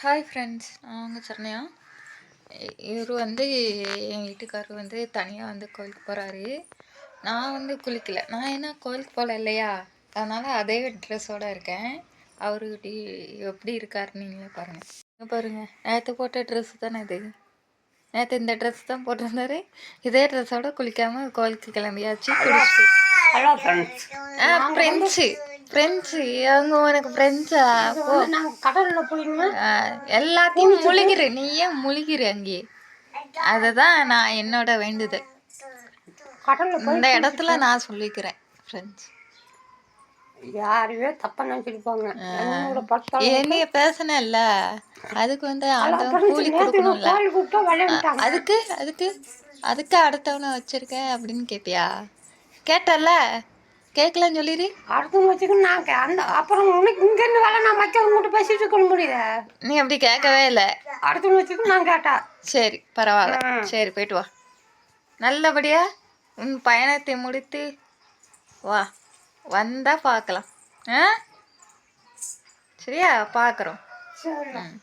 Hi friends நான் உங்கள் சரண்யா. இவர் வந்து என் வீட்டுக்காரர் வந்து தனியாக வந்து கோயிலுக்கு போகிறாரு நான் வந்து குளிக்கல. நான் என்ன கோயிலுக்கு போகல இல்லையா? அதனால் அதே ட்ரெஸ்ஸோடு இருக்கேன். அவர் இப்படி எப்படி இருக்காரு நீங்களே பாருங்கள் இங்க பாருங்க. நேற்று போட்ட ட்ரெஸ் தானே இது? நேற்று இந்த ட்ரெஸ் தான் போட்டிருந்தாரு. இதே ட்ரெஸ்ஸோட குளிக்காமல் கோயிலுக்கு கிளம்பியாச்சு குளிச்சுட்டு. ஹலோ ஃப்ரெண்ட்ஸு ஃப்ரெண்ட்ஸு அவங்க உனக்கு நாங்கள் கடலில் போயிருந்தோம் ஆ, எல்லாத்தையும் முழுகிற நீயே முழுகிற அங்கே. அதுதான் நான் என்னோட வேண்டுதல். இந்த இடத்துல நான் சொல்லிக்கிறேன் ஃப்ரெண்ட்ஸ் யாரையோ தப்பாக நினச்சிருப்பாங்க என்னைய பேசினல்ல? அதுக்கு வந்து ஆண்டவன் கூலி கொடுக்கணும்ல. அதுக்கு அதுக்கு அதுக்கு அடுத்தவனை வச்சிருக்க அப்படின்னு கேட்பியா கேட்டல்ல? கேட்கலன்னு சொல்லிடு. அடுத்தவங்க வச்சுக்கணும் நான் அந்த அப்புறம் உனக்கு இங்கேருந்து வேலை நான் மற்றவங்க கூட பேசிட்டு இருக்க முடியுது? நீ அப்படி கேட்கவே இல்லை. அடுத்தவங்க வச்சுக்கணும் நான் கேட்டா. சரி பரவாயில்ல. சரி போயிட்டு வா. நல்லபடியா உன் பயணத்தை முடித்து வா. வந்தா பார்க்கலாம் ஆ? சரியா? பார்க்குறோம் ம்.